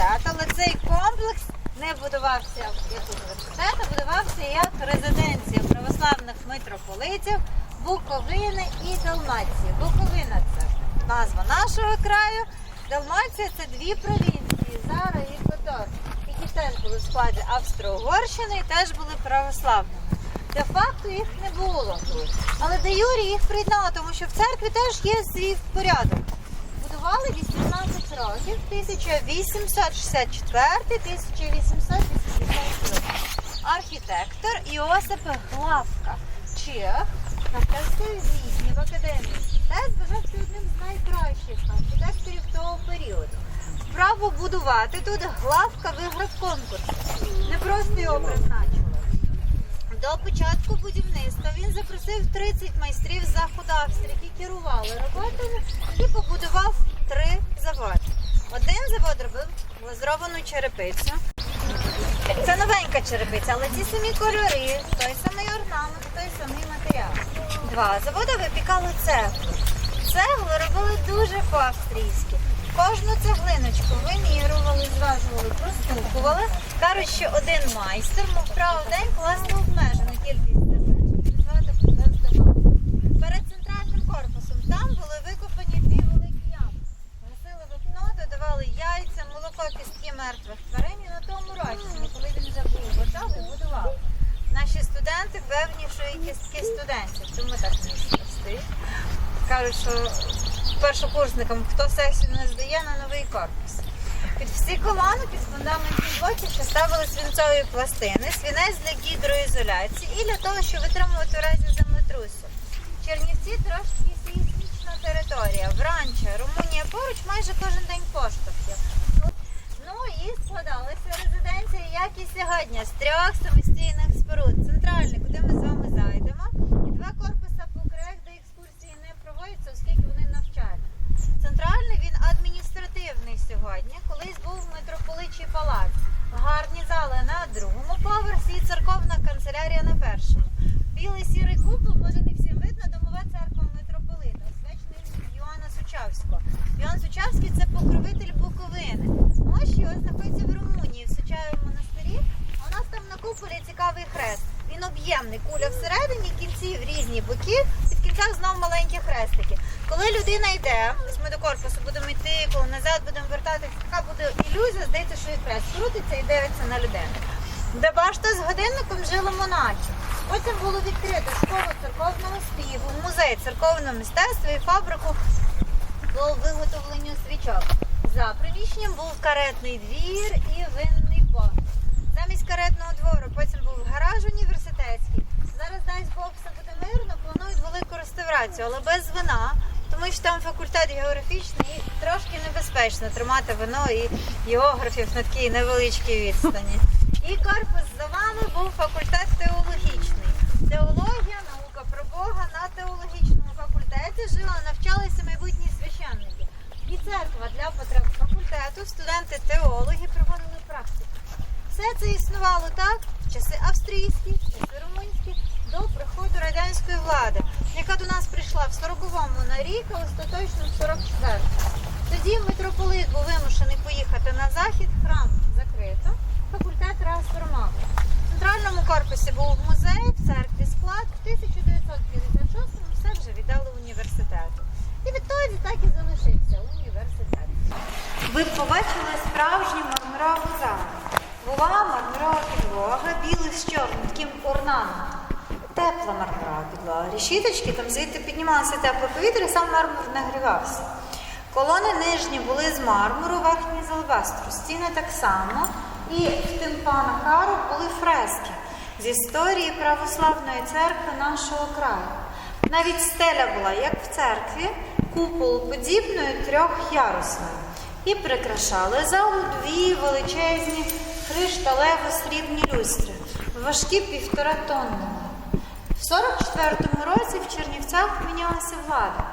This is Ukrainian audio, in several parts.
університет, але цей комплекс не будувався як університет, а будувався як резиденція православних митрополитів Буковини і Далмації. Буковина це назва нашого краю. Далмація це дві провінції, Зара і Котор, які теж були в складі Австро-Угорщини і теж були православними. Де факту їх не було тут. Але де Юрій їх приєднали, тому що в церкві теж є свій порядок. Будували 18 років, 1864-1880 Архітектор Іосип Главка, Чех, навчався в Відні в академії. Теж вважався одним з найкращих архітекторів того періоду. Право будувати тут Главка виграв конкурс. Не просто його призначили. До початку будівництва він запросив 30 майстрів заходу Австрії, які керували роботами і побудував три заводи. Один завод робив глазуровану черепицю. Це новенька черепиця, але ті самі кольори, той самий орнамент, той самий матеріал. Два заводи випікали цеглу. Цеглу робили дуже по-австрійськи. Кожну цеглиночку вимірювали, зважували, простукували. Кажуть, що один майстер мав право день класти обмежену кількість мертвих тварин і на тому розчині, коли він вже був готовий, будував. Наші студенти певні, що і кістки студентів, тому так місце стоїть. Кажуть, що першокурсникам, хто сесію не здає на новий корпус. Під всі колони, під фундаментні блоки, що ставили свинцові пластини, свінець для гідроізоляції і для того, щоб витримувати в разі землетрусу. Чернівці трошки сейсмічна територія. Вранча, Румунія поруч майже кожен день поштовхів. Ну і складалася резиденція, як і сьогодні, з трьох самостійних споруд. Центральний, куди ми з вами зайдемо, і два корпуса по краях, де екскурсії не проводяться, оскільки вони навчальні. Центральний він адміністративний сьогодні. Колись був митрополичий палац. Гарні зали на другому поверсі і церковна канцелярія на першому. Білий сірий купол, може не всім видно, домова церква митрополита, освячений Йоанна Сучавського. Йоанн Сучавський це покровитель Буковини. Мощі ось знаходиться в Румунії, в Сучаєвому монастирі. А у нас там на куполі цікавий хрест. Він об'ємний, куля всередині, кінці в різні боки, під кінцях знов маленькі хрестики. Коли людина йде, ось ми до корпусу будемо йти, коли назад будемо вертатися, така буде ілюзія, здається, що і хрест крутиться і дивиться на людину. Де башта з годинником жили монахи. Потім було відкрито школу церковного співу, музей церковного мистецтва і фабрику по виготовленню свічок. За приміщенням був каретний двір і винний бок. Замість каретного двору потім був гараж університетський. Зараз дасть Бог все буде мирно, планують велику реставрацію, але без вина, тому що там факультет географічний і трошки небезпечно тримати вино і географів на такій невеличкій відстані. І корпус за вами був факультет теологічний. Теологія, наука про Бога на теологічному факультеті жили, навчалися майбутні священники. І церква для потреб факультету, студенти-теологи проводили практику. Все це існувало так в часи австрійські, в часи румунські, до приходу радянської влади, яка до нас прийшла в 40-му на рік, а остаточно в 44-му. Тоді митрополит був вимушений поїхати на захід, храм закрито, факультет реформували. В центральному корпусі був музей, в церкві склад, в 1956-му все вже віддали університету. І відтоді так і залишився університет. Ви побачили справжню мармурову залу. Була мармурова підлога, білий з чорним, таким орнаментом. Тепла мармурова підлога. Решіточки, там звідти піднімалося тепле повітря, сам мармур нагрівався. Колони нижні були з мармуру, верхні з албастру. Стіни так само. І в тимпанах арок були фрески з історії православної церкви нашого краю. Навіть стеля була, як в церкві, купол подібною трьохярусною. І прикрашали залу дві величезні кришталево-срібні люстри, важкі півтора тонни. В 44-му році в Чернівцях мінялася влада.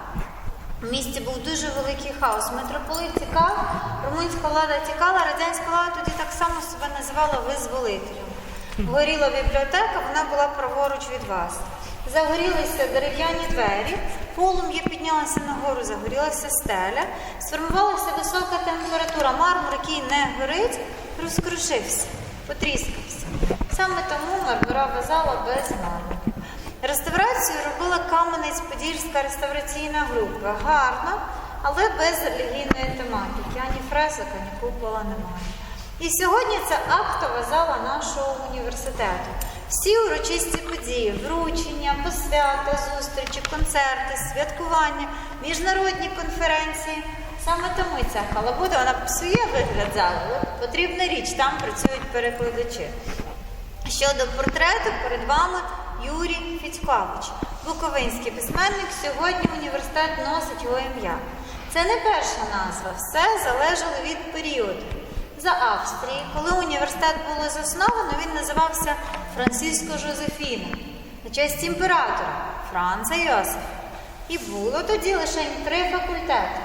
В місті був дуже великий хаос. Митрополит тікав, румунська влада тікала, радянська влада тоді так само себе називала визволителем. Горіла бібліотека, вона була праворуч від вас. Загорілися дерев'яні двері, полум'я піднялося нагору, загорілася стеля, сформувалася висока температура. Мармур, який не горить, розкрушився, потріскався. Саме тому мармурова зала без мармуру. Реставрацію робила Кам'янець-Подільська реставраційна група. Гарно, але без релігійної тематики. Ані фресок, ані купола немає. І сьогодні це актова зала нашого університету. Всі урочисті події, вручення, посвята, зустрічі, концерти, святкування, міжнародні конференції. Саме тому ця халабуда, вона псує вигляд але потрібна річ, там працюють перекладачі. Щодо портрету, перед вами Юрій Федькович, Буковинський письменник. Сьогодні університет носить його ім'я. Це не перша назва, все залежало від періоду. За Австрії, коли університет було засновано, він називався Франциско Жозефіна на честь імператора Франца Йосифа. І було тоді лише три факультети.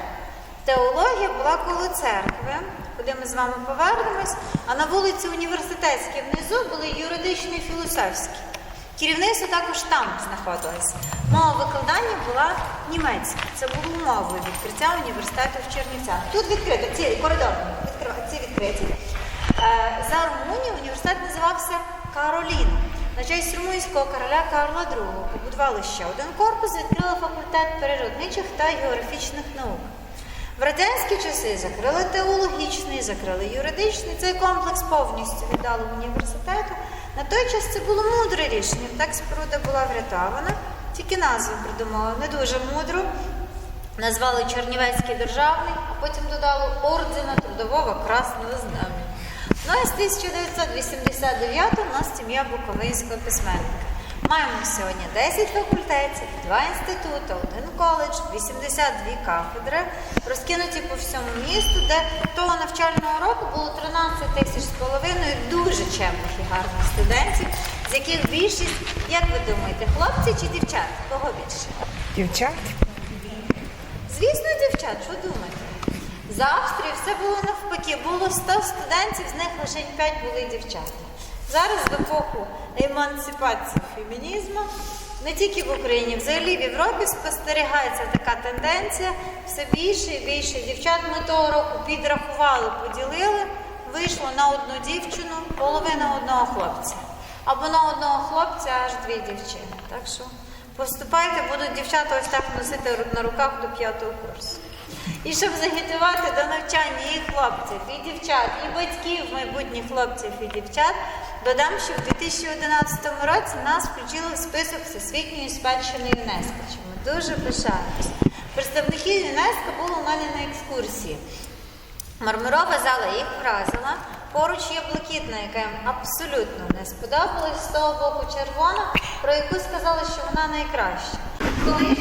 Теологія була коло церкви, куди ми з вами повернемось, а на вулиці університетській внизу були юридичні і філософські. Керівництво також там знаходилось. Мова викладання була німецька. Це було умовою відкриття університету в Чернівцях. Тут відкрито, ці коридорні, відкрив- ці відкриті. Е, За Румунію університет називався Кароліна. На честь румунського короля Карла II побудували ще один корпус, відкрили факультет природничих та географічних наук. В радянські часи закрили теологічний, закрили юридичний. Цей комплекс повністю віддали університету. На той час це було мудре рішення. Так споруда була врятована, тільки назву придумали не дуже мудру. Назвали Чернівецький державний, а потім додали ордена трудового красного знам'я. Ну а з 1989 у нас сім'я Буковинського письменника. Маємо сьогодні 10 факультетів, 2 інститути, один коледж, 82 кафедри, розкинуті по всьому місту, де того навчального року було 13 тисяч з половиною дуже чемних і гарних студентів, з яких більшість, як ви думаєте, хлопці чи дівчата? Кого більше? Дівчат? Звісно, дівчат, що думаєте? За Австрії все було навпаки. Було 100 студентів, з них лише 5 були дівчата. Зараз в епоху емансипації фемінізму не тільки в Україні, взагалі в Європі спостерігається така тенденція. Все більше і більше дівчат. Ми того року підрахували, поділили, вийшло на одну дівчину половина одного хлопця. Або на одного хлопця аж дві дівчини. Так що поступайте, будуть дівчата ось так носити на руках до п'ятого курсу. І щоб загітувати до навчання і хлопців, і дівчат, і батьків майбутніх хлопців і дівчат, додам, що в 2011 році нас включили в список Всесвітньої спадщини ЮНЕСКО, чому дуже пишаємось. Представники ЮНЕСКО були у мене на екскурсії. Мармурова зала їх вразила. Поруч є блакитна, яка їм абсолютно не сподобалась. З того боку червона, про яку сказали, що вона найкраща. Коли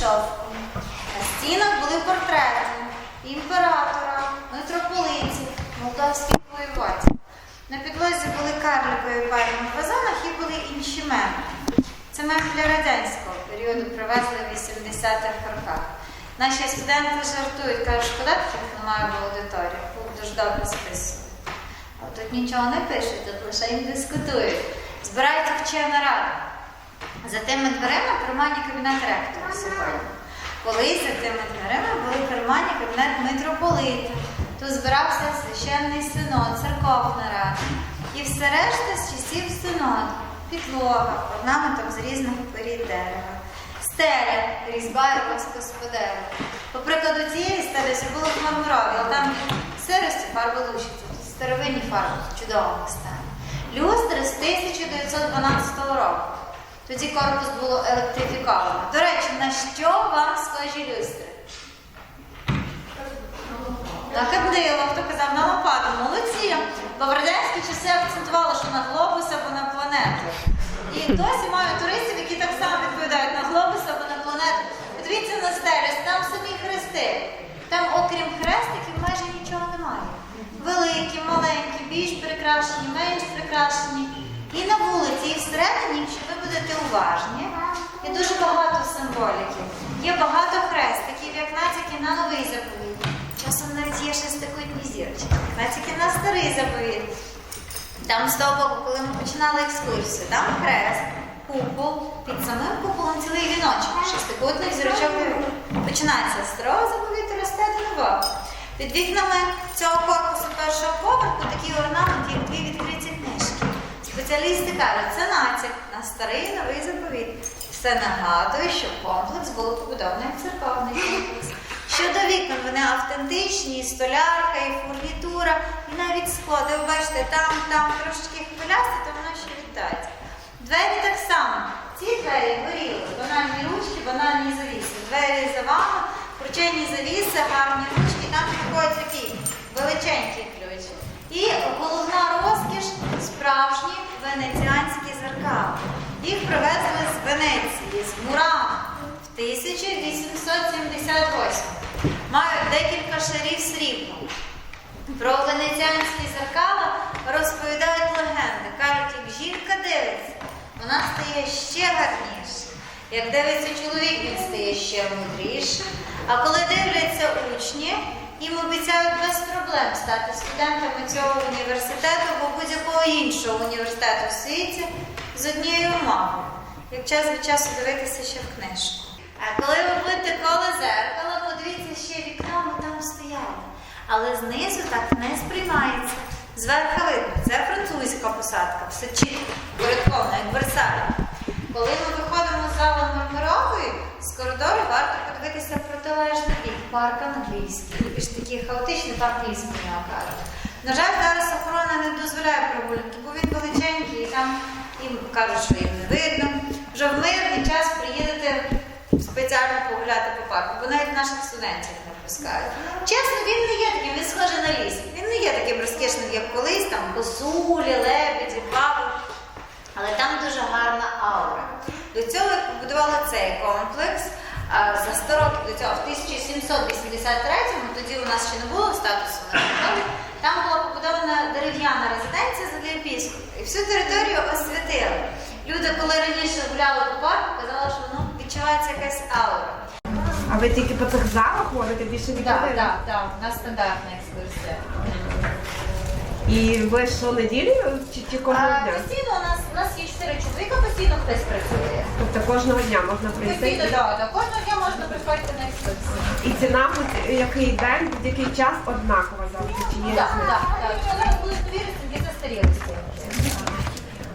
шовком. На стінах були портрети імператора, митрополитів, молдавських воєводів. На підлозі були карликові пари на вазонах і були інші меблі. Це меблі радянського періоду привезли в 80-х роках. Наші студенти жартують, кажуть, шкода таких немає в аудиторії, бо дуже добре списують. А тут нічого не пишуть, тут лише їм дискутують. Збирається вчена рада. За тими дверима приймальні кабінет ректора сьогодні. Колись за тими дверима були приймальні кабінет митрополита. Тут збирався священний синод, церковна рада. І все решта з часів синоду. Підлога, орнаментом з різних порід дерева. Стеля, різьба і розпис по. Прикладу цієї стелі все було мармурові, але там сирості фарби лущиться. Тут старовинні фарби чудовому стані. Люстри з 1912 року. Тоді корпус було електрифіковано. До речі, на що вам схожі люстри? На кадило, хто казав, на лопату. Молодці. Бо в радянські часи акцентували, що на глобус або на планету. І досі маю туристів, які так само відповідають на глобус або на планету. Подивіться на стелю, там самі хрести. Там, окрім хрестиків, майже нічого немає. Великі, маленькі, більш прикрашені, менш прикрашені. І на вулиці, і всередині, якщо ви будете уважні, є дуже багато символіки. Є багато хрестиків, як натяки на новий заповіт. Часом навіть є шестикутні зірочки, натяки на старий заповіт. Там з того боку, коли ми починали екскурсію, там хрест, купол, під самим куполом цілий віночок, шестикутний зірочок. Починається з старого заповіту, росте до нового. Під вікнами цього корпусу першого поверху такий орнамент, як дві відкриті. Спеціалісти кажуть, це натяк на старий новий заповіт. Все нагадує, що комплекс було побудований як церковний комплекс. Щодо вікон, вони автентичні, і столярка, і фурнітура, і навіть сходи. Ви бачите, там, там трошечки хвилясті, то воно ще літає. Двері так само. Ці двері горіли, банальні ручки, банальні завіси. Двері за вами, прочинні завіси, гарні ручки, там приходять такі величенькі ключ. І головна розкіш справжні венеціанські зеркала. Їх привезли з Венеції, з Мурана в 1878. Мають декілька шарів срібла. Про венеціанські зеркала розповідають легенди. Кажуть, як жінка дивиться, вона стає ще гарніше. Як дивиться чоловік, він стає ще мудрішим. А коли дивляться учні, Їм обіцяють без проблем стати студентами цього університету або будь-якого іншого університету в світі з однією умовою. Як час від часу дивитися ще в книжку. А коли ви будете коло зеркала, подивіться ще вікно, ми там стояли. Але знизу так не сприймається. Зверху видно, це французька посадка, все чітко, порядковано, як Версаль. Коли ми виходимо з залу мармурової, з коридору варто подивитися протилежний бік, парк англійський. Більш такий хаотичний парк ліс мені кажуть. На жаль, зараз охорона не дозволяє прогулянки, бо він величенький, і там їм кажуть, що їм не видно. Вже в мирний час приїдете спеціально погуляти по парку, бо навіть наших студентів не пускають. Чесно, він не є таким, він схожий на ліс. Він не є таким розкішним, як колись, там косулі, лебеді, баби. Але там дуже гарна аура. До цього побудували цей комплекс за 100 років до цього, в 1783-му, тоді у нас ще не було статусу народові, там була побудована дерев'яна резиденція за єпіскопа. І всю територію освятили. Люди, коли раніше гуляли по парку, казали, що ну, відчувається якась аура. А ви тільки по цих залах ходите більше не Так, так, так, у нас стандартна екскурсія. І ви щонеділі чи, чи кожного А, дня? постійно у нас у нас є чотири чоловіка, постійно хтось працює. Тобто кожного дня можна Постійно, прийти. так, так. Кожного дня можна приходити на екскурсію. І ціна будь який день, будь-який час однакова завжди. Чи є Так, різниця? так, так. Якщо зараз будуть довірити, тоді застарілості.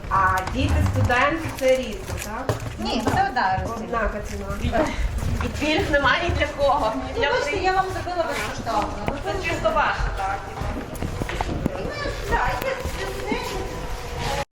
А діти, студенти це різно, так? Ні, це одна розмірна. Однака ціна. І пільг немає ні для кого. Ну, я вам зробила безкоштовно. Ну, це чисто ваше. Так, ну,